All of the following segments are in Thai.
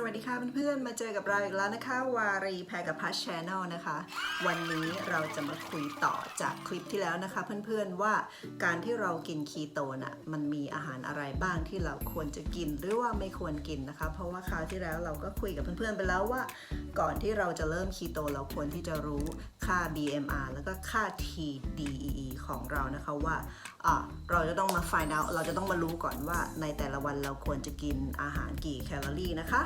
สวัสดีค่ะเพื่อนๆ มาเจอกับเราอีกแล้วนะคะ วารีแพรกับพัชแชแนลนะคะ วันนี้เราจะมาคุยต่อจากคลิปที่แล้วนะคะ เพื่อนๆว่าการที่เรากินคีโตน่ะมันมีอาหารอะไรบ้างที่เราควรจะกินหรือว่าไม่ควรกินนะคะ เพราะว่าคราวที่แล้วเราก็คุยกับเพื่อนๆไปแล้วว่า ก่อนที่เราจะเริ่มคีโตเราควรที่จะรู้ค่า BMR แล้วก็ค่า TDEE ของเรานะคะว่าเราจะต้องมา find out เราจะต้องมารู้ก่อนว่าในแต่ละวันเราควรจะกินอาหารกี่แคลอรี่นะคะ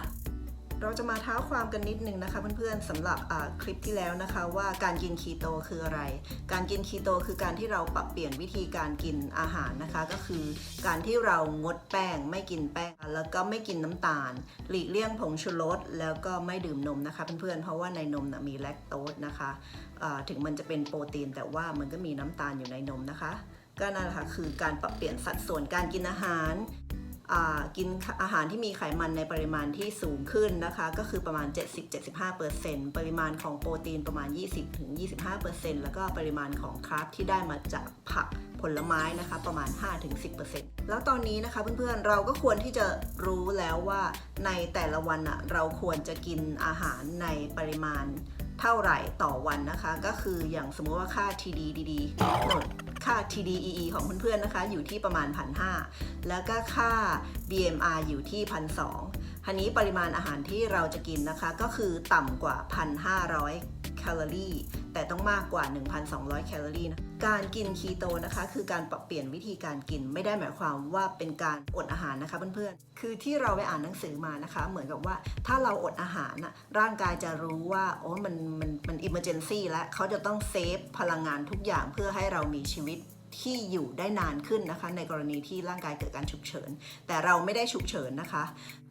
เราจะมาเท้าความกันนิดนึงนะคะเพื่อนๆสำหรับคลิปที่แล้วนะคะว่าการกินคีโตคืออะไร การกินคีโตคือการที่เราปรับเปลี่ยนวิธีการกินอาหารนะคะ ก็คือการที่เรางดแป้งไม่กินแป้ง แล้วก็ไม่กินน้ำตาล หลีกเลี่ยงผงชูรสแล้วก็ไม่ดื่มนมนะคะเพื่อนๆเพราะว่าในนมนะมีแลคโตสนะคะถึงมันจะเป็นโปรตีนแต่ว่ามันก็มีน้ำตาลอยู่ในนมนะคะ ก็นั่นแหละค่ะคือการปรับเปลี่ยนสัดส่วนการกินอาหาร กินอาหารที่มีไขมันในปริมาณที่สูงขึ้นนะคะ ก็คือประมาณ 70-75%ปริมาณของโปรตีนประมาณ 20-25%แล้วก็ปริมาณของคาร์บที่ได้มาจากผักผลไม้นะคะประมาณ 5-10%แล้วตอนนี้นะคะเพื่อนๆเราก็ควรที่จะรู้แล้วว่าในแต่ละวันอะเราควรจะกินอาหารในปริมาณเท่าไหร่ต่อวันนะคะ ก็คืออย่างสมมติว่าค่า TDDD โนด ค่า TDEE ของเพื่อนๆนะคะ อยู่ที่ประมาณ1,500แล้วก็ค่า BMR อยู่ที่1,200ทีนี้ปริมาณอาหารที่เราจะกินนะคะก็คือต่ำกว่า 1,500 แคลอรี่ แต่ต้องมากกว่า 1,200 แคลอรี่นะ การกินคีโตนะคะคือการปรับเปลี่ยนวิธีการกินไม่ได้หมายความว่าเป็นการอดอาหารนะคะเพื่อนๆ คือที่เราไปอ่านหนังสือมานะคะ เหมือนกับว่าถ้าเราอดอาหารน่ะร่างกายจะรู้ว่าโอ้มันมันมันอิมเมอร์เจนซีแล้วเขาจะต้องเซฟพลังงานทุกอย่างเพื่อให้เรามีชีวิตที่อยู่ได้นานขึ้นนะคะ ในกรณีที่ร่างกายเกิดการฉุกเฉิน แต่เราไม่ได้ฉุกเฉินนะคะ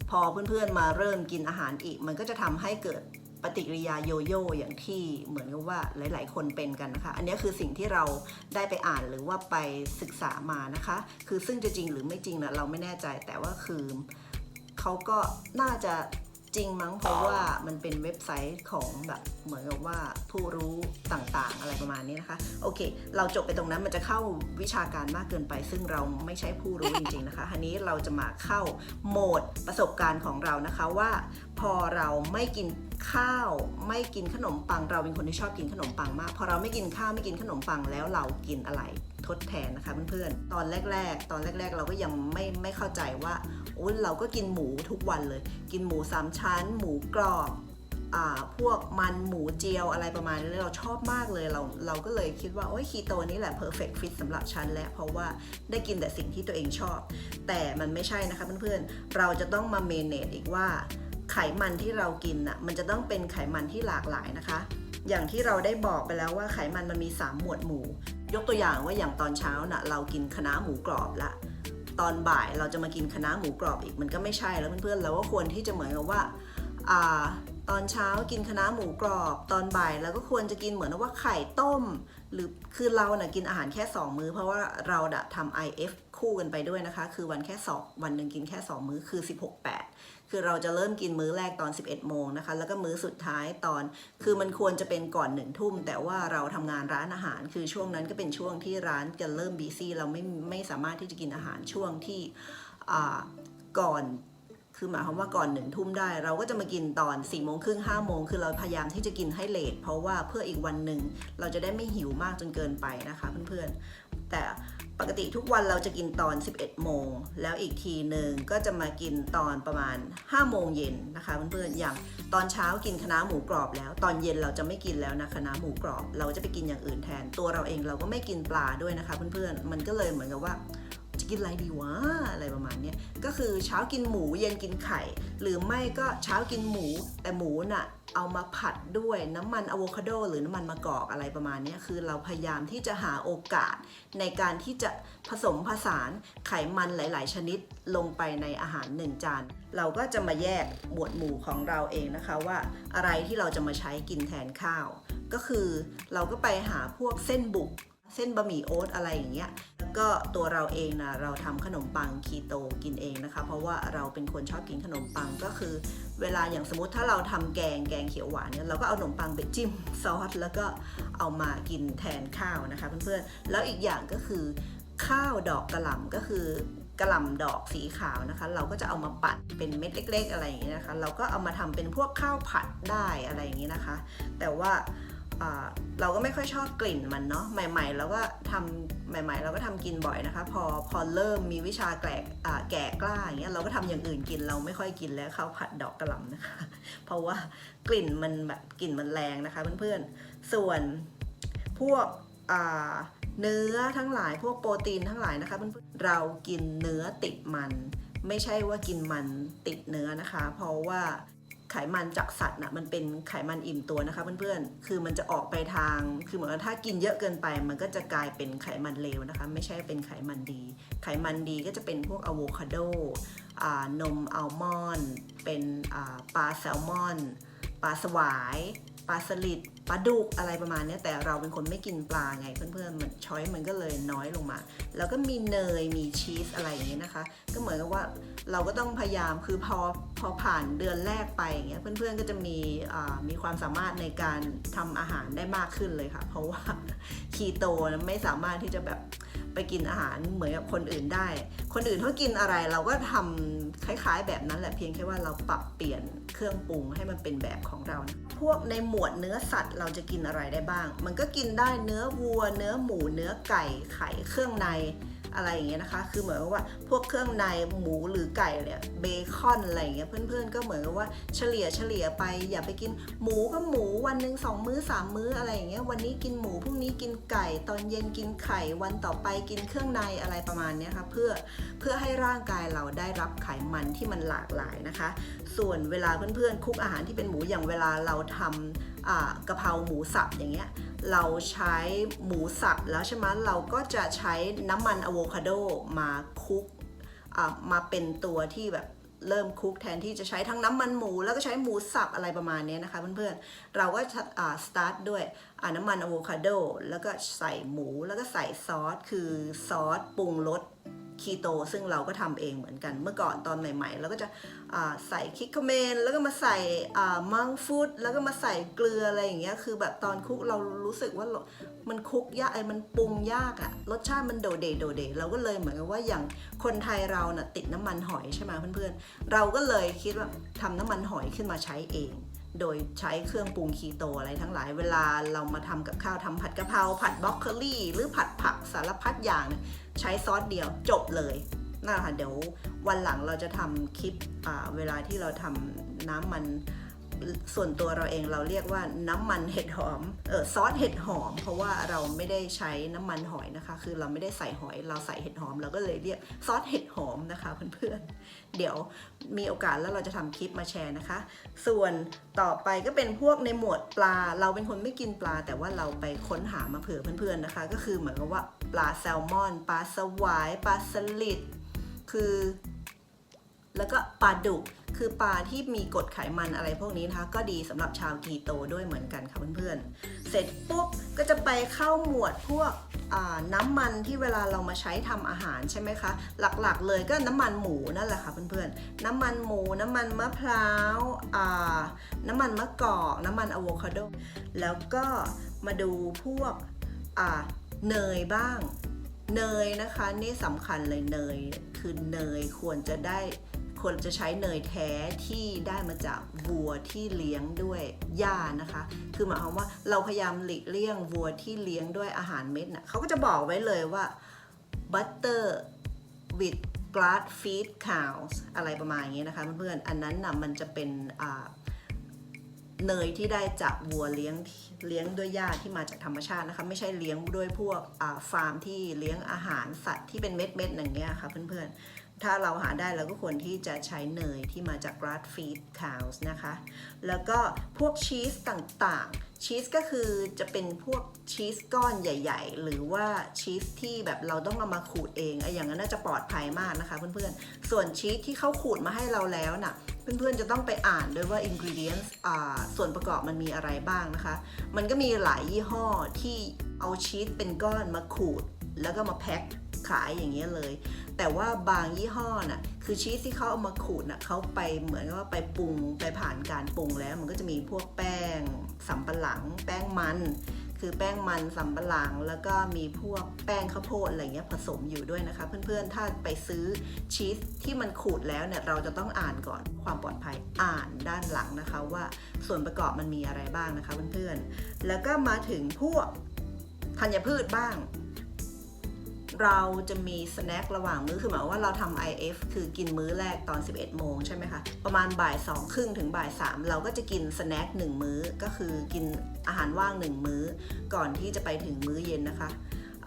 พอเพื่อนๆมาเริ่มกินอาหารอีก มันก็จะทำให้เกิด ปฏิกิริยาโยโย่อย่างที่เหมือนกับว่าหลาย ๆ คนเป็นกันนะคะ อันนี้คือสิ่งที่เราได้ไปอ่านหรือว่าไปศึกษามานะคะ คือซึ่งจะจริงหรือไม่จริงนะเราไม่แน่ใจแต่ว่าคือเขาก็น่าจะ จริงมั้งเพราะว่ามันเป็นเว็บไซต์ของแบบเหมือนกับว่าผู้รู้ต่างๆ อะไรประมาณนี้นะคะ โอเค เราจบไปตรงนั้นมันจะเข้าวิชาการมากเกินไป ซึ่งเราไม่ใช่ผู้รู้จริงๆนะคะทีนี้เราจะมาเข้าโหมดประสบการณ์ของเรานะคะว่าพอเราไม่กินข้าว ไม่กินขนมปัง เราเป็นคนที่ชอบกินขนมปังมากพอเราไม่กินข้าวไม่กินขนมปังแล้วเรากินอะไรทดแทนนะคะเพื่อนๆตอนแรก ๆ ตอนแรก ๆ เราก็ยังไม่ไม่เข้าใจว่า อ้เราก็กินหมูทุกวันเลย กินหมูสามชั้น หมูกรอบอ่าพวกมันหมูเจียวอะไรประมาณนี้เราชอบมากเลยเราเราก็เลยคิดว่าโอ้ยคีโตนี่แหละ perfect fit สำหรับฉันแล้วเพราะว่าได้กินแต่สิ่งที่ตัวเองชอบ แต่มันไม่ใช่นะคะเพื่อนๆ เราจะต้องมาเมเนจอีกว่าไขมันที่เรากินน่ะมันจะต้องเป็นไขมันที่หลากหลายนะคะ อย่างที่เราได้บอกไปแล้วว่าไขมันมันมี 3 หมวดหมู่ ยกตัวอย่างว่าอย่างตอนเช้าน่ะเรากินคณะหมูกรอบละ ตอนบ่ายเราจะมากินคะน้าหมูกรอบอีกมันก็ไม่ใช่แล้วเพื่อนๆเราก็ควรที่จะเหมือนกับว่าอตอนเช้ากินคะน้าหมูกรอบ ตอนบ่ายเราก็ควรจะกินเหมือนว่าไข่ต้ม หรือคือเราเน่ะกินอาหารแค่ 2 มื้อ เพราะว่าเราดะทำ IF คู่กันไปด้วยนะคะ คือวันแค่สองวันหนึ่งกินแค่ 2 มื้อคือ 16 8 คือเราจะเริ่มกินมื้อแรกตอน 11 โมงนะคะ แล้วก็มื้อสุดท้ายตอน คือมันควรจะเป็นก่อนหนึ่งทุ่ม แต่ว่าเราทำงานร้านอาหาร คือช่วงนั้นก็เป็นช่วงที่ร้านจะเริ่มบีซี่เราไม่ไม่สามารถที่จะกินอาหารช่วงที่อ่าก่อนคือหมายความว่าก่อนหนึ่งทุ่มได้ เราก็จะมากินตอน4ี่โมงครึ่งห้าโมงคือเราพยายามที่จะกินให้เลทเพราะว่าเพื่ออีกวันหนึ่งเราจะได้ไม่หิวมากจนเกินไปนะคะเพื่อนๆแต่ ปกติทุกวันเราจะกินตอน 11 โมง แล้วอีกทีหนึ่งก็จะมากินตอนประมาณ 5 โมงเย็นนะคะเพื่อนๆอย่างตอนเช้ากินคะน้าหมูกรอบแล้ว ตอนเย็นเราจะไม่กินแล้วนะคะน้าหมูกรอบ เราจะไปกินอย่างอื่นแทน ตัวเราเองเราก็ไม่กินปลาด้วยนะคะเพื่อนๆมันก็เลยเหมือนกับว่า จะกินอะไรดีวะอะไรประมาณนี้ก็คือเช้ากินหมูเย็นกินไข่ หรือไม่ก็เช้ากินหมู แต่หมูน่ะเอามาผัดด้วยน้ำมันอะโวคาโดหรือน้ำมันมะกอกอะไรประมาณนี้คือเราพยายามที่จะหาโอกาสในการที่จะผสมผสานไขมันหลาย ๆ ชนิดลงไปในอาหารหนึ่งจาน เราก็จะมาแยกหมวดหมู่ของเราเองนะคะว่าอะไรที่เราจะมาใช้กินแทนข้าว ก็คือเราก็ไปหาพวกเส้นบุก เส้นบะหมี่โอ๊ตอะไรอย่างเงี้ยแล้วก็ตัวเราเองนะเราทำขนมปังคีโตกินเองนะคะ เพราะว่าเราเป็นคนชอบกินขนมปังก็คือ เวลาอย่างสมมติถ้าเราทำแกงแกงเขียวหวานเนี่ยเราก็เอาขนมปังไปจิ้มซอสแล้วก็เอามากินแทนข้าวนะคะเพื่อนๆแล้วอีกอย่างก็คือ ข้าวดอกกระหล่ำก็คือกระหล่ำดอกสีขาวนะคะ เราก็จะเอามาปัดเป็นเม็ดเล็ก ๆ อะไรอย่างนี้ยนะคะ เราก็เอามาทำเป็นพวกข้าวผัดได้อะไรอย่างนี้ยนะคะ แต่ว่า เราก็ไม่ค่อยชอบกลิ่นมันเนาะใหม่ๆเราก็ทำใหม่ ๆ เราก็ทำกินบ่อยนะคะ พอพอเริ่มมีวิชาแกลกอ่แก่กล้าอย่างเงี้ยเราก็ทำอย่างอื่นกินเราไม่ค่อยกินแล้วข้าวผัดดอกกระหล่ำนะคะ เพราะว่ากลิ่นมันแบบกลิ่นมันแรงนะคะเพื่อนๆส่วนพวกเนื้อทั้งหลายพวกโปรตีนทั้งหลายนะคะเพื่อนๆเรากินเนื้อติดมัน ไม่ใช่ว่ากินมันติดเนื้อนะคะ เพราะว่า ไขมันจากสัตว์นะมันเป็นไขมันอิ่มตัวนะคะเพื่อนๆ คือมันจะออกไปทาง คือเหมือนว่าถ้ากินเยอะเกินไป มันก็จะกลายเป็นไขมันเลวนะคะ ไม่ใช่เป็นไขมันดี ไขมันดีก็จะเป็นพวกอะโวคาโดนมอัลมอนด์ เป็นปลาแซลมอน ปลาสวาย ปลาสลิดปลาดุกอะไรประมาณนี้แต่เราเป็นคนไม่กินปลาไงเพื่อนๆมันช้อยมันก็เลยน้อยลงมา แล้วก็มีเนยมีชีสอะไรอย่างเงี้ยนะคะ ก็เหมือนกับว่าเราก็ต้องพยายามคือพอพอผ่านเดือนแรกไปอย่างเงี้ยเพื่อนๆก็จะมีมีความสามารถในการทำอาหารได้มากขึ้นเลยค่ะ เพราะว่าคีโตไม่สามารถที่จะแบบ ไปกินอาหารเหมือนกับคนอื่นได้ คนอื่นเขากินอะไรเราก็ทำคล้าย ๆ แบบนั้นแหละเพียงแค่ว่าเราปรับเปลี่ยนเครื่องปรุงให้มันเป็นแบบของเรา พวกในหมวดเนื้อสัตว์เราจะกินอะไรได้บ้าง มันก็กินได้เนื้อวัว เนื้อหมู เนื้อไก่ ไข่เครื่องใน อะไรอย่างเงี้ยนะคะ คือเหมือนกับว่าพวกเครื่องในหมูหรือไก่เนี่ยเบคอนอะไรอย่างเงี้ยเพื่อนๆ ก็เหมือนกับว่าเฉลี่ยเฉลี่ยไปอย่าไปกินหมูก็หมูวันหนึ่งสองมื้อสามมื้ออะไรอย่างเงี้ยวันนี้กินหมูพรุ่งนี้กินไก่ ตอนเย็นกินไข่วันต่อไปกินเครื่องในอะไรประมาณเนี้ยค่ะเพื่อเพื่อให้ร่างกายเราได้รับไขมันที่มันหลากหลายนะคะ ส่วนเวลาเพื่อนๆคุกอาหารที่เป็นหมูอย่างเวลาเราทำอ่า กะเพราหมูสับอย่างเงี้ยเราใช้หมูสับแล้วใช่ไหมเราก็จะใช้น้ำมันอะโวคาโดมาคลุกมาเป็นตัวที่แบบเริ่มคลุกแทนที่จะใช้ทั้งน้ำมันหมู แล้วก็ใช้หมูสับอะไรประมาณนี้นะคะเพื่อนๆ เราก็สตาร์ทด้วยน้ำมันอะโวคาโดแล้วก็ใส่หมูแล้วก็ใส่ซอส คือซอสปรุงรส คีโตซึ่งเราก็ทำเองเหมือนกันเมื่อก่อนตอนใหม่ๆเราก็จะใส่คิกคาเมน แล้วก็มาใส่มังฟูดแล้วก็มาใส่เกลืออะไรอย่างเงี้ยคือแบบตอนคุกเรารู้สึกว่ามันคุกยากไอ้มันปรุงยากอะรสชาติมันโดเดโดเดเราก็เลยเหมือนกับว่าอย่างคนไทยเราน่ะติดน้ำมันหอยใช่ไหมเพื่อนๆ เราก็เลยคิดว่าทำน้ำมันหอยขึ้นมาใช้เองโดยใช้เครื่องปรุงคีโตอะไรทั้งหลายเวลาเรามาทำกับข้าวทำผัดกะเพราผัดบรอกโคลีหรือผัดผักสารพัดอย่างเนี่ย ใช้ซอสเดียวจบเลยนั่นแหละค่ะเดี๋ยววันหลังเราจะทำคลิปอ่าเวลาที่เราทำน้ำมัน ส่วนตัวเราเองเราเรียกว่าน้ำมันเห็ดหอมเออซอสเห็ดหอม เพราะว่าเราไม่ได้ใช้น้ำมันหอยนะคะ คือเราไม่ได้ใส่หอย เราใส่เห็ดหอมเราก็เลยเรียกซอสเห็ดหอมนะคะเพื่อนๆ เดี๋ยวมีโอกาสแล้วเราจะทำคลิปมาแชร์นะคะ ส่วนต่อไปก็เป็นพวกในหมวดปลา เราเป็นคนไม่กินปลา แต่ว่าเราไปค้นหามาเผื่อเพื่อนๆนะคะ ก็คือเหมือนกับว่าปลาแซลมอน ปลาสวาย ปลาสลิดคือ แล้วก็ปลาดุกคือปลาที่มีกรดไขมันอะไรพวกนี้นะคะ ก็ดีสำหรับชาวกีโตด้วยเหมือนกันค่ะเพื่อนๆ เสร็จปุ๊บก็จะไปเข้าหมวดพวกน้ำมันที่เวลาเรามาใช้ทำอาหารใช่ไหมคะ หลักๆเลยก็น้ำมันหมูนั่นแหละค่ะเพื่อนๆ น้ำมันหมู น้ำมันมะพร้าวาน้ำมันมะกอก น้ำมันอะโวคาโด แล้วก็มาดูพวกเนยบ้าง เนยนะคะนี่สำคัญเลยเนยคือเนยควรจะได้ ควรจะใช้เนยแท้ที่ได้มาจากวัวที่เลี้ยงด้วยหญ้านะคะ คือหมายความว่าเราพยายามหลีกเลี่ยงวัวที่เลี้ยงด้วยอาหารเม็ดนะ่ะเขาก็จะบอกไว้เลยว่า butter with grass feed cows อะไรประมาณนี้นะคะเพื่อนๆ อันนั้นนะ่ะมันจะเป็นเนยที่ได้จากวัวเลี้ยงเลี้ยงด้วยหญ้าที่มาจากธรรมชาตินะคะไม่ใช่เลี้ยงด้วยพวกฟาร์มที่เลี้ยงอาหารสัตว์ที่เป็นเม็ดเม็ดๆอย่างเงี้ยค่ะเพื่อนๆ ถ้าเราหาได้เราก็ควรที่จะใช้เนยที่มาจาก grass feed cows นะคะ แล้วก็พวกชีสต่างๆ ชีสก็คือจะเป็นพวกชีสก้อนใหญ่ ๆ หรือว่าชีสที่แบบเราต้องเอามาขูดเองไอ้อย่างนั้นน่าจะปลอดภัยมากนะคะเพื่อนๆ ส่วนชีสที่เขาขูดมาให้เราแล้วน่ะเพื่อนๆ จะต้องไปอ่านด้วยว่า ingredients อ่าส่วนประกอบมันมีอะไรบ้างนะคะ มันก็มีหลายยี่ห้อที่เอาชีสเป็นก้อนมาขูด แล้วก็มาแพ็ค ขายอย่างเงี้ยเลย แต่ว่าบางยี่ห้อน่ะคือชีสที่เขาเอามาขูดน่ะเขาไปเหมือนกับว่าไปปรุงไปผ่านการปรุงแล้วมันก็จะมีพวกแป้งสำปะหลัง แป้งมัน คือแป้งมันสำปะหลัง แล้วก็มีพวกแป้งข้าวโพดอะไรเงี้ยผสมอยู่ด้วยนะคะ เพื่อนๆถ้าไปซื้อชีสที่มันขูดแล้วเนี่ยเราจะต้องอ่านก่อนความปลอดภัยอ่านด้านหลังนะคะว่าส่วนประกอบมันมีอะไรบ้างนะคะเพื่อนๆแล้วก็มาถึงพวกธัญพืชบ้าง เราจะมีสแน็คระหว่างมื้อคือหมายว่าเราทำ IF คือกินมื้อแรกตอน 11 โมงใช่ไหมคะ ประมาณบ่าย2ครึ่งถึงบ่าย3เราก็จะกินสแน็ค1มื้อก็คือกินอาหารว่าง1มื้อ ก่อนที่จะไปถึงมื้อเย็นนะคะ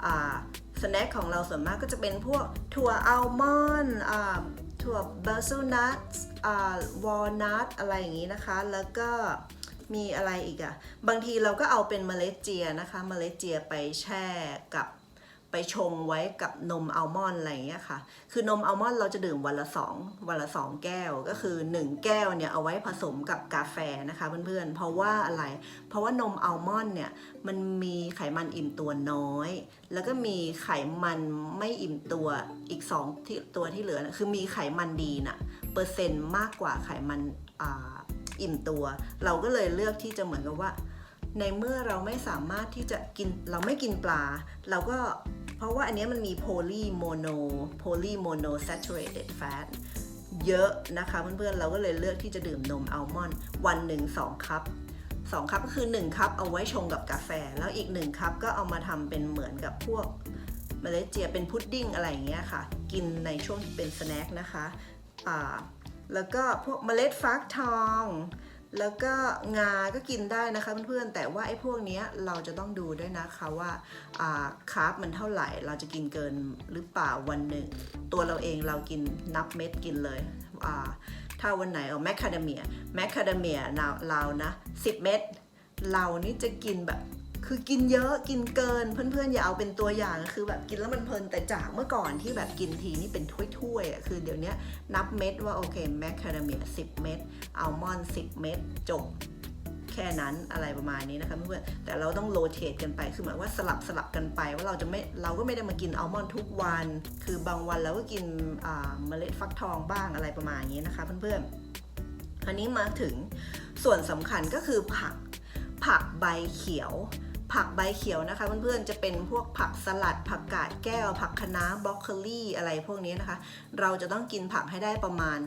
อ่าสแน็คของเราส่วนมากก็จะเป็นพวกถั่วอัลมอนด์อ่าถั่วเบอร์ซูนัทอ่าวอลนัทอะไรอย่างนี้นะคะ แล้วก็มีอะไรอีกอะบางทีเราก็เอาเป็นเมล็ดเจียนะคะ เมล็ดเจียไปแช่กับ ไปชงไว้กับนมอัลมอนด์อะไรเงี้ยค่ะ คือนมอัลมอนด์เราจะดื่มวันละสองวันละสองแก้ว ก็คือ 1 แก้วเนี่ยเอาไว้ผสมกับกาแฟนะคะเพื่อนๆ เพราะว่าอะไร เพราะว่านมอัลมอนด์เนี่ยมันมีไขมันอิ่มตัวน้อย แล้วก็มีไขมันไม่อิ่มตัวอีก2ที่ตัวที่เหลือนะคือมีไขมันดีน่ะเปอร์เซ็นต์มากกว่าไขมันอ่าอิ่มตัว เราก็เลยเลือกที่จะเหมือนกับว่า ในเมื่อเราไม่สามารถที่จะกินเราไม่กินปลา เราก็ ราะว่าอันนี้มันมีโพลีโมโนโพลีโมโน saturated fat เยอะนะคะเพื่อนๆเราก็เลยเลือกที่จะดื่มนมอัลมอนด์วันหนึ่งสองคัพสองคัพก็คือ1คัพเอาไว้ชงกับกาแฟ แล้วอีก1คัพก็เอามาทำเป็นเหมือนกับพวกเมล็ดเจียเป็นพุดดิ้งอะไรอย่างเงี้ยค่ะ กินในช่วงที่เป็นสแน็คนะคะ แล้วก็พวกเมล็ดฟักทอง แล้วก็งาก็กินได้นะคะเพื่อนๆ แต่ว่าไอ้พวกนี้เราจะต้องดูด้วยนะคะว่าคาร์บมันเท่าไหร่ เราจะกินเกินหรือเปล่าวันหนึ่ง ตัวเราเองเรากินนับเม็ดกินเลย ถ้าวันไหนเอาแมคคาเดเมียแมคคาเดเมียเราเรานะ 10 เม็ดเรานี่จะกินแบบ คือกินเยอะกินเกิน เพื่อนๆอย่าเอาเป็นตัวอย่างคือแบบกินแล้วมันเพลินแต่จากเมื่อก่อนที่แบบกินทีนี่เป็นถ้วยๆอะคือเดี๋ยวนี้นับเม็ดว่าโอเคแมคคาเดเมีย10 เม็ดอัลมอนด์10 เม็ดจบแค่นั้นอะไรประมาณนี้นะคะเพื่อนๆแต่เราต้องโรเตทกันไป คือหมายว่าสลับสลับกันไปว่าเราจะไม่เราก็ไม่ได้มากินอัลมอนด์ทุกวัน คือบางวันเราก็กินเมล็ดฟักทองบ้างอะไรประมาณนี้นะคะเพื่อนๆอันนี้มาถึงส่วนสำคัญก็คือผักผักใบเขียว ผักใบเขียวนะคะเพื่อนๆจะเป็นพวกผักสลัด ผักกาดแก้ว ผักคะน้าบรอกโคลีอะไรพวกนี้นะคะ เราจะต้องกินผักให้ได้ประมาณ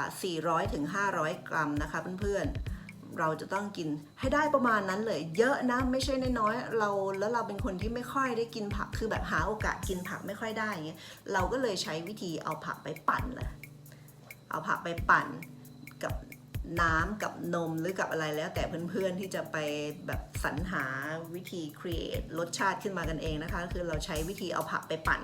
400ถึง500 กรัมนะคะเพื่อนๆเราจะต้องกินให้ได้ประมาณนั้นเลยเยอะนะไม่ใช่น้อยๆเราแล้วเราเป็นคนที่ไม่ค่อยได้กินผักคือแบบหาโอกาสกินผักไม่ค่อยได้อย่างเงี้ยเราก็เลยใช้วิธีเอาผักไปปั่นเลยเอาผักไปปั่นกับ น้ำกับนมหรือกับอะไรแล้วแต่เพื่อนๆที่จะไปแบบสรรหาวิธี create รสชาติขึ้นมากันเองนะคะ คือเราใช้วิธีเอาผักไปปั่น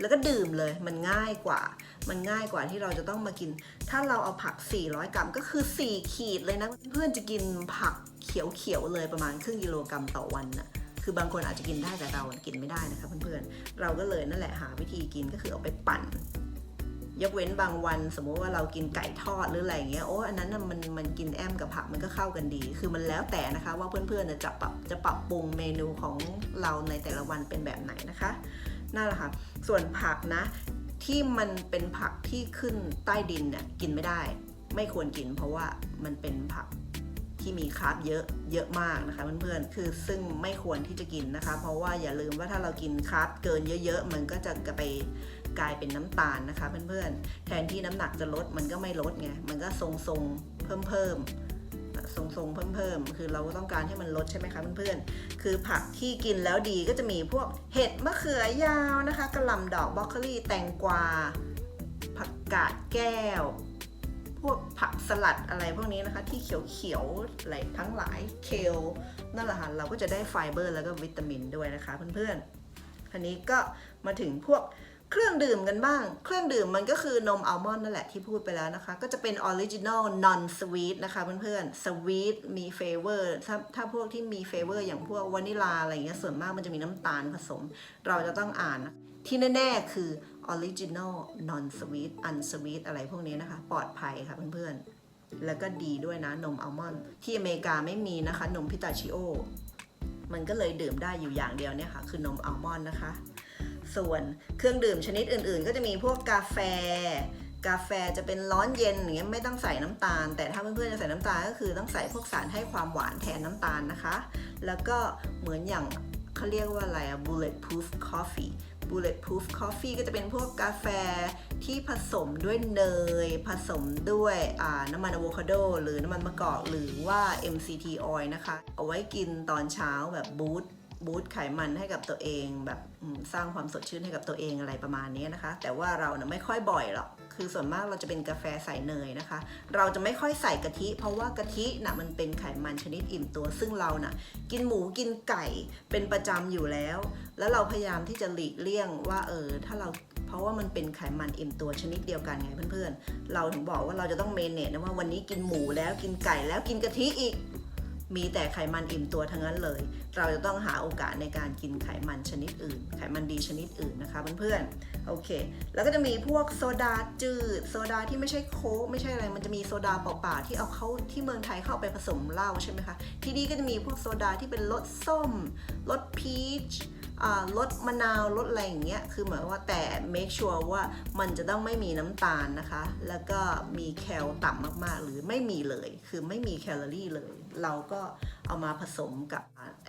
แล้วก็ดื่มเลยมันง่ายกว่า มันง่ายกว่าที่เราจะต้องมากิน ถ้าเราเอาผัก 400 กรัมก็คือ 4 ขีดเลยนะ เพื่อนจะกินผักเขียวๆเลยประมาณครึ่งกิโลกรัมต่อวันน่ะคือบางคนอาจจะกินได้แต่เรากินไม่ได้นะคะเพื่อนๆเราก็เลยนั่นแหละหาวิธีกินก็คือเอาไปปั่น ยกเว้นบางวัน สมมติว่าเรากินไก่ทอดหรืออะไรเงี้ยโอ้อันนั้นมันมันกินแอมกับผักมันก็เข้ากันดี คือมันแล้วแต่นะคะว่าเพื่อนๆจะปรับจะปรับปรุงเมนูของเราในแต่ละวันเป็นแบบไหนนะคะนั่นแหละค่ะส่วนผักนะที่มันเป็นผักที่ขึ้นใต้ดินเนี่ยกินไม่ได้ ไม่ควรกิน เพราะว่ามันเป็นผักที่มีคาร์บเยอะเยอะมากนะคะเพื่อนๆ คือซึ่งไม่ควรที่จะกินนะคะ เพราะว่าอย่าลืมว่าถ้าเรากินคาร์บเกินเยอะ ๆ มันก็จะไป กลายเป็นน้ำตาลนะคะเพื่อนๆ แทนที่น้ำหนักจะลดมันก็ไม่ลดไง มันก็ทรงๆ เพิ่มเพิ่มๆทรงๆเพิ่มเพิ่มๆ คือเราต้องการให้มันลดใช่ไหมคะเพื่อนๆ คือผักที่กินแล้วดีก็จะมีพวกเห็ดมะเขือยาวนะคะกระหล่ำดอกบรอกโคลีแตงกวา ผักกาดแก้ว พวกผักสลัดอะไรพวกนี้นะคะ ที่เขียวๆอะไรทั้งหลายเคลนั่นแหละค่ะเราก็จะได้ไฟเบอร์แล้วก็วิตามินด้วยนะคะเพื่อนๆอันนี้ก็มาถึงพวก เครื่องดื่มกันบ้าง เครื่องดื่มมันก็คือนมอัลมอนด์นั่นแหละที่พูดไปแล้วนะคะ ก็จะเป็นออริจินอลนอนสวีทนะคะเพื่อนๆสวีทมีเฟเวอร์ถ้าถ้าพวกที่มีเฟเวอร์อย่างพวกวานิลาอะไรเงี้ยส่วนมากมันจะมีน้ำตาลผสม เราจะต้องอ่านนะที่แน่ๆคือออริจินอลนอนสวีทอันสวีทอะไรพวกนี้นะคะ ปลอดภัยค่ะเพื่อนๆ แล้วก็ดีด้วยนะนมอัลมอนด์ที่อเมริกาไม่มีนะคะ นมพิตาชิโอ มันก็เลยดื่มได้อยู่อย่างเดียวเนี่ยค่ะคือนมอัลมอนด์นะคะ ส่วนเครื่องดื่มชนิดอื่นๆ ก็จะมีพวกกาแฟ กาแฟจะเป็นร้อนเย็นอย่างเงี้ยไม่ต้องใส่น้ำตาล แต่ถ้าเพื่อนๆจะใส่น้ำตาลก็คือต้องใส่พวกสารให้ความหวานแทนน้ำตาลนะคะ แล้วก็เหมือนอย่างเขาเรียกว่าอะไรอะ bulletproof coffee bulletproof coffee ก็จะเป็นพวกกาแฟที่ผสมด้วยเนย ผสมด้วยน้ำมันอะโวคาโด หรือน้ำมันมะกอกหรือว่า MCT oil นะคะ เอาไว้กินตอนเช้าแบบบูตบูตไขมันให้กับตัวเอง แบบสร้างความสดชื่นให้กับตัวเองอะไรประมาณนี้นะคะ แต่ว่าเรานะไม่ค่อยบ่อยหรอก คือส่วนมากเราจะเป็นกาแฟใส่เนยนะคะ เราจะไม่ค่อยใส่กะทิ เพราะว่ากะทินะ่ะมันเป็นไขมันชนิดอิ่มตัว ซึ่งเราน่ะกินหมูกินไก่เป็นประจำอยู่แล้ว แล้วเราพยายามที่จะหลีกเลี่ยงว่าเออถ้าเราเพราะว่ามันเป็นไขมันอิ่มตัวชนิดเดียวกันไงเพื่อนๆ เราถึงบอกว่าเราจะต้องเมนเนจนะว่าวันนี้กินหมูแล้วกินไก่แล้วกินกะทิอีก มีแต่ไขมันอิ่มตัวทั้งนั้นเลย เราจะต้องหาโอกาสในการกินไขมันชนิดอื่น ไขมันดีชนิดอื่นนะคะเพื่อนๆ โอเค แล้วก็จะมีพวกโซดาจืด โซดาที่ไม่ใช่โค้กไม่ใช่อะไร มันจะมีโซดาเปล่าๆที่เอาเข้าที่เมืองไทยเข้าไปผสมเหล้าใช่ไหมคะ ที่นี่ก็จะมีพวกโซดาที่เป็นรสส้ม รสพีช อ่ารสมะนาวรสอะไรอย่างเงี้ยคือเหมือนว่าแต่ make sure ว่ามันจะต้องไม่มีน้ำตาลนะคะ แล้วก็มีแคลต่ำมากๆ หรือไม่มีเลย คือไม่มีแคลอรี่เลย เราก็เอามาผสมกับ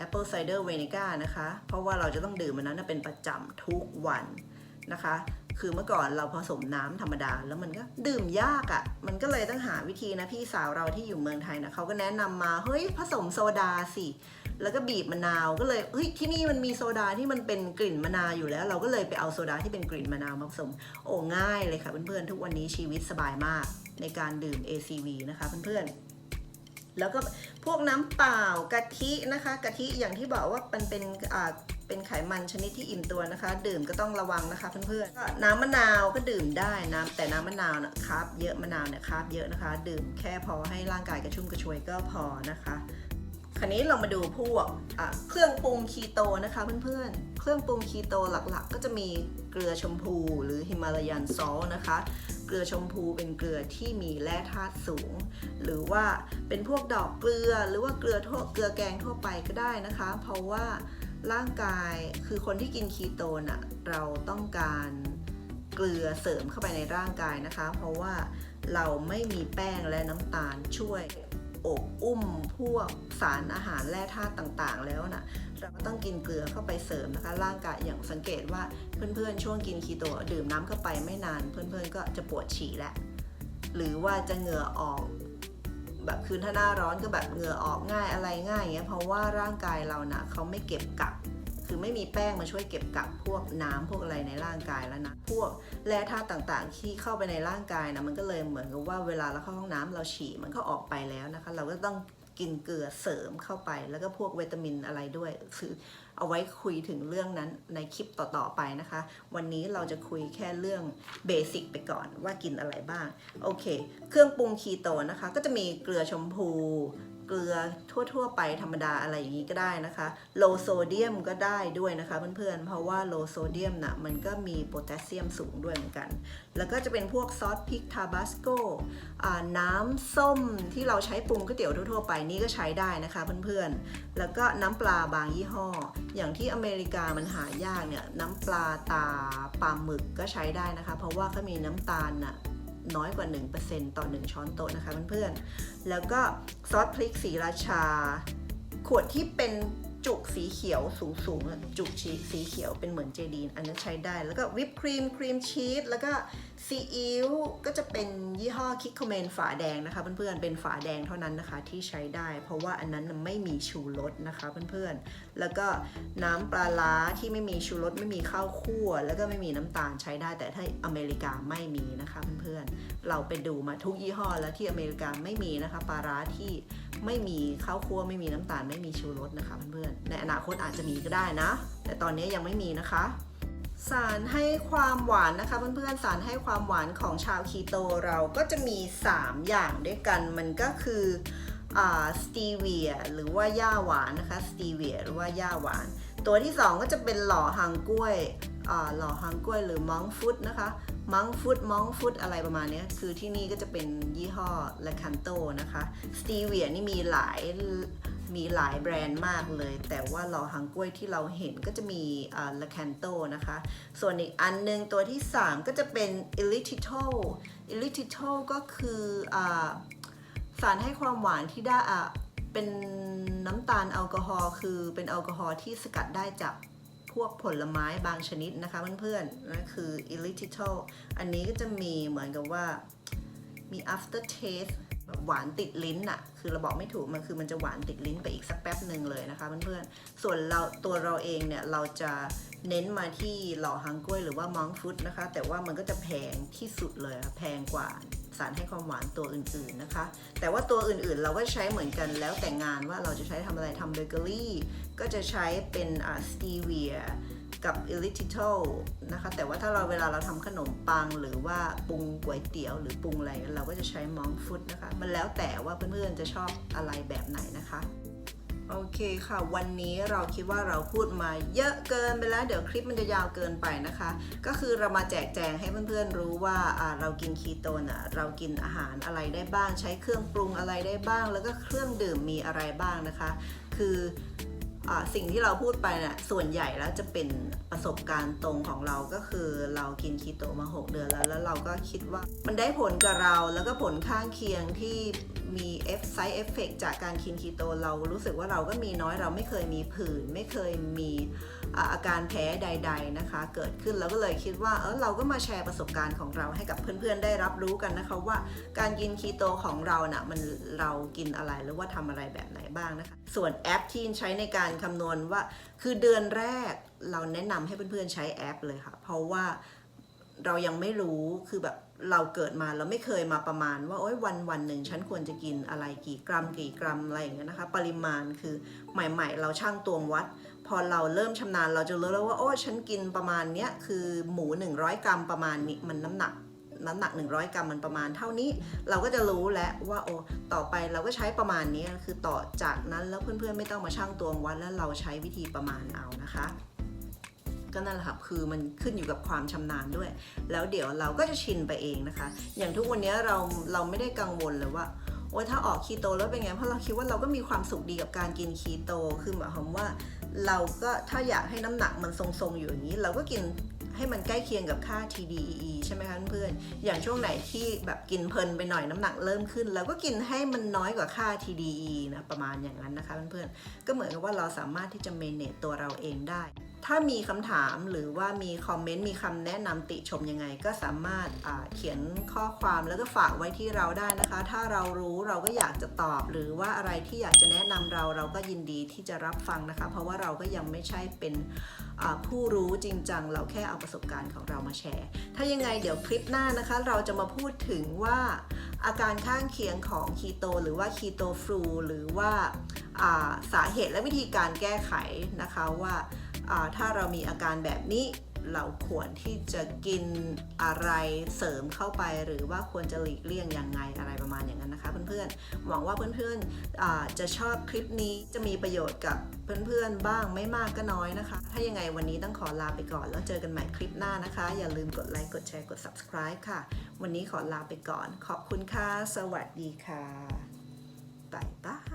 apple cider vinegar นะคะ เพราะว่าเราจะต้องดื่มมันนั้นเป็นประจำทุกวันนะคะ คือเมื่อก่อนเราผสมน้ำธรรมดา แล้วมันก็ดื่มยากอะ่ะ มันก็เลยต้องหาวิธีนะพี่สาวเราที่อยู่เมืองไทยนะเขาก็แนะนำมา เฮ้ยผสมโซดาสิ แล้วก็บีบมะนาวก็เลยเฮ้ยที่นี่มันมีโซดาที่มันเป็นกลิ่นมะนาวอยู่แล้ว เราก็เลยไปเอาโซดาที่เป็นกลิ่นมะนาวมาผสมโอ้ง่ายเลยค่ะเพื่อนๆทุกวันนี้ชีวิตสบายมากในการดื่ม ACV นะคะเพื่อนๆแล้วก็พวกน้ำเปล่ากะทินะคะ กะทิอย่างที่บอกว่ามันเป็นอ่าเป็นไขมันชนิดที่อิ่มตัวนะคะ ดื่มก็ต้องระวังนะคะเพื่อนๆก็น้ำมะนาวก็ดื่มได้น้ำแต่น้ำมะนาวนะคาร์บเยอะมะนาวเนี่ยคาร์บเยอะนะคะ ดื่มแค่พอให้ร่างกายกระชุ่มกระชวยก็พอนะคะ คราวนี้เรามาดูพวกเครื่องปรุงคีโตนะคะเพื่อนๆ เครื่องปรุงคีโตหลักๆ ก็จะมีเกลือชมพูหรือฮิมาลายันซอลนะคะ เกลือชมพูเป็นเกลือที่มีแร่ธาตุสูง หรือว่าเป็นพวกดอกเกลือหรือว่าเกลือทั่วเกลือแกงทั่วไปก็ได้นะคะ เพราะว่าร่างกายคือคนที่กินคีโตน่ะเราต้องการเกลือเสริมเข้าไปในร่างกายนะคะ เพราะว่าเราไม่มีแป้งและน้ำตาลช่วย อกอุ้มพวกสารอาหารแร่ธาตุต่างๆ แล้วนะเราก็ต้องกินเกลือเข้าไปเสริมนะคะ ร่างกายอย่างสังเกตว่าเพื่อนๆ ช่วงกินคีโตดื่มน้ำเข้าไปไม่นาน เพื่อนๆก็จะปวดฉี่แล้วหรือว่าจะเหงื่อออกแบบคืนถ้าหน้าร้อนก็แบบเหงื่อออกง่ายอะไรง่ายอย่างเงี้ยเพราะว่าร่างกายเรานะเขาไม่เก็บกัก คือไม่มีแป้งมาช่วยเก็บกักพวกน้ำพวกอะไรในร่างกายแล้วนะ พวกแร่ธาตุต่างๆ ที่เข้าไปในร่างกายนะมันก็เลยเหมือนกับว่าเวลาเราเข้าห้องน้ำเราฉี่มันก็ออกไปแล้วนะคะ เราก็ต้องกินเกลือเสริมเข้าไป แล้วก็พวกวิตามินอะไรด้วยคือเอาไว้คุยถึงเรื่องนั้นในคลิปต่อๆไปนะคะ วันนี้เราจะคุยแค่เรื่องเบสิกไปก่อนว่ากินอะไรบ้าง โอเค เครื่องปรุงคีโตนะคะ ก็จะมีเกลือชมพู เกลือทั่ว ๆ ไปธรรมดาอะไรอย่างนี้ก็ได้นะคะ โลโซเดียมก็ได้ด้วยนะคะเพื่อนๆ เพราะว่าโลโซเดียมนะ่ะมันก็มีโพแทสเซียมสูงด้วยเหมือนกัน แล้วก็จะเป็นพวกซอสพริกทาบาสโกน้ำส้มที่เราใช้ปรุงก๋วยเตี๋ยวทั่วๆไปนี่ก็ใช้ได้นะคะเพื่อนๆ แล้วก็น้ำปลาบางยี่ห้อ อย่างที่อเมริกามันหายากเนี่ยน้ำปลาตาปลาหมึกก็ใช้ได้นะคะ เพราะว่าเขามีน้ำตาลน่ะ น้อยกว่า 1%ต่อ 1 ช้อนโต๊ะนะคะเพื่อนๆ แล้วก็ซอสพริกสีราชา ขวดที่เป็น จุกสีเขียวสูงๆจุกสีเขียวเป็นเหมือนเจดีนอันนั้นใช้ได้ แล้วก็วิปครีมครีมชีสแล้วก็ซีอิ๊วก็จะเป็นยี่ห้อคิกโคเมนฝาแดงนะคะ เพื่อนๆเป็นฝาแดงเท่านั้นนะคะที่ใช้ได้ เพราะว่าอันนั้นไม่มีชูรสนะคะเพื่อนๆแล้วก็น้ำปลาร้าที่ไม่มีชูรสไม่มีข้าวคั่ว แล้วก็ไม่มีน้ำตาลใช้ได้ แต่ถ้าอเมริกาไม่มีนะคะเพื่อนๆเราไปดูมาทุกยี่ห้อแล้วที่อเมริกาไม่มีนะคะปลาร้าที่ ไม่มีข้าวคั่วไม่มีน้ำตาลไม่มีชูรสนะคะเพื่อนๆในอนาคตอาจจะมีก็ได้นะ แต่ตอนนี้ยังไม่มีนะคะ สารให้ความหวานนะคะเพื่อนๆสารให้ความหวานของชาวคีโตเราก็จะมี 3 อย่างด้วยกันมันก็คือสตีเวียหรือว่าย่าหวานนะคะสตีเวียหรือว่าย่าหวาน ตัวที่ 2 ก็จะเป็นหล่อหางกล้วยหล่อหางกล้วยหรือมองฟุตนะคะ มังฟุตมองฟุตอะไรประมาณนี้คือที่นี่ก็จะเป็นยี่ห้อล a คันโตนะคะสตีเวียนี่มีหลายมีหลายแบรนด์มากเลย แต่ว่าลอหางกล้วยที่เราเห็นก็จะมีล a คันโตนะคะ ส่วนอีกอันหนึงตัวที่ 3 ก็จะเป็น i l l i t i t o อิลิทิโทก็คืออสารให้ความหวานที่ได้เป็นน้ำตาลแอลกอฮอล์คือเป็นแอลกอฮอล์ที่สกัดได้จาก พวกผลไม้บางชนิดนะคะเพื่อนๆนั่นคืออิลิทิทอันนี้ก็จะมีเหมือนกับว่ามี after taste แบบหวานติดลิ้นอะคือเราบอกไม่ถูกมันคือมันจะหวานติดลิ้นไปอีกสักแป๊บหนึ่งเลยนะคะเพื่อนๆ ส่วนเราตัวเราเองเนี่ยเราจะ เน้นมาที่หล่อฮังกุ้วยหรือว่ามองฟุตนะคะ แต่ว่ามันก็จะแพงที่สุดเลยอะแพงกว่าสารให้ความหวานตัวอื่นๆนะคะ แต่ว่าตัวอื่นๆเราก็ใช้เหมือนกันแล้วแต่งานว่าเราจะใช้ทำอะไรทำเบเกอรี่ ก็จะใช้เป็นอ่าสตีเวียกับอิลิทิโตนะคะ แต่ว่าถ้าเราเวลาเราทำขนมปังหรือว่าปรุงก๋วยเตี๋ยวหรือปรุงอะไร เราก็จะใช้มองฟุตนะคะ มันแล้วแต่ว่าเพื่อนๆจะชอบอะไรแบบไหนนะคะ โอเคค่ะ วันนี้เราคิดว่าเราพูดมาเยอะเกินไปแล้ว เดี๋ยวคลิปมันจะยาวเกินไปนะคะ ก็คือเรามาแจกแจงให้เพื่อนๆรู้ว่าเรากินคีโตน่ะเรากินอาหารอะไรได้บ้าง ใช้เครื่องปรุงอะไรได้บ้าง แล้วก็เครื่องดื่มมีอะไรบ้างนะคะ คือ สิ่งที่เราพูดไปน่ะส่วนใหญ่แล้วจะเป็นประสบการณ์ตรงของเราก็คือเรากินคีโตมา 6 เดือนแล้ว แล้วเราก็คิดว่ามันได้ผลกับเราแล้วก็ผลข้างเคียงที่มีเอฟไซเอฟเฟกจากการกินคีโตเรารู้สึกว่าเราก็มีน้อยเราไม่เคยมีผื่นไม่เคยมี อาการแพ้ใด ๆนะคะ เกิดขึ้นเราก็เลยคิดว่าเออเราก็มาแชร์ประสบการณ์ของเราให้กับเพื่อนๆได้รับรู้กันนะคะว่าการกินคีโตของเราน่ะมันเรากินอะไรหรือว่าทำอะไรแบบไหนบ้างนะคะ ส่วนแอปที่ใช้ในการคำนวณว่า คือเดือนแรกเราแนะนำให้เพื่อนๆใช้แอปเลยค่ะ เพราะว่าเรายังไม่รู้คือแบบเราเกิดมาเราไม่เคยมาประมาณว่าโอ้ยวันวันหนึ่งฉันควรจะกินอะไรกี่กรัม กี่กรัมอะไรอย่างเงี้ยนะคะ ปริมาณคือใหม่ ๆ เราช่างตวงวัด อเราเริ่มชำนาญเราจะรู้แล้วว่าโอ้ฉันกินประมาณเนี้ยคือหมู 100 กรัมประมาณนี้มันน้ำหนักน้ำหนัก 100 กรัมมันประมาณเท่านี้ เราก็จะรู้แล้วว่าโอ้ต่อไปเราก็ใช้ประมาณนี้คือต่อจากนั้นแล้วเพื่อนๆไม่ต้องมาชั่งตวงวัดแล้วเราใช้วิธีประมาณเอานะคะ ก็นั่นแหละค่ะคือมันขึ้นอยู่กับความชำนาญด้วย แล้วเดี๋ยวเราก็จะชินไปเองนะคะ อย่างทุกวันนี้เราเราไม่ได้กังวลเลยว่าโอ้ถ้าออกคีโตแล้วเป็นไงเพราะเราคิดว่าเราก็มีความสุขดีกับการกินคีโตคือหมายความว่า เราก็ถ้าอยากให้น้ำหนักมันทรงๆอยู่อย่างนี้ เราก็กินให้มันใกล้เคียงกับค่า TDEE ใช่ไหมคะเพื่อนอย่างช่วงไหนที่แบบกินเพลินไปหน่อยน้ำหนักเริ่มขึ้นเราก็กินให้มันน้อยกว่าค่า TDEE นะประมาณอย่างนั้นนะคะเพื่อนๆก็เหมือนกับว่าเราสามารถที่จะเมเนจตัวเราเองได้ ถ้ามีคำถามหรือว่ามีคอมเมนต์มีคำแนะนำติชมยังไง ก็สามารถาเขียนข้อความแล้วก็ฝากไว้ที่เราได้นะคะ ถ้าเรารู้เราก็อยากจะตอบ หรือว่าอะไรที่อยากจะแนะนำเราเราก็ยินดีที่จะรับฟังนะคะ เพราะว่าเราก็ยังไม่ใช่เป็นผู้รู้จริงจังเราแค่เอาประสบการณ์ของเรามาแชร์ ถ้ายังไงเดี๋ยวคลิปหน้านะคะ เราจะมาพูดถึงว่าอาการข้างเคียงของคีโตหรือว่าคีโตฟลูหรือว่าอาสาเหตุและวิธีการแก้ไขนะคะว่า ถ้าเรามีอาการแบบนี้เราควรที่จะกินอะไรเสริมเข้าไปหรือว่าควรจะหลีกเลี่ยงยังไงอะไรประมาณอย่างนั้นนะคะเพื่อนๆหวังว่าเพื่อนๆจะชอบคลิปนี้จะมีประโยชน์กับเพื่อนๆบ้างไม่มากก็น้อยนะคะ ถ้ายังไงวันนี้ต้องขอลาไปก่อน แล้วเจอกันใหม่คลิปหน้านะคะ อย่าลืมกดไลค์กดแชร์กด subscribe ค่ะ วันนี้ขอลาไปก่อน ขอบคุณค่ะ สวัสดีค่ะบ๊ายบาย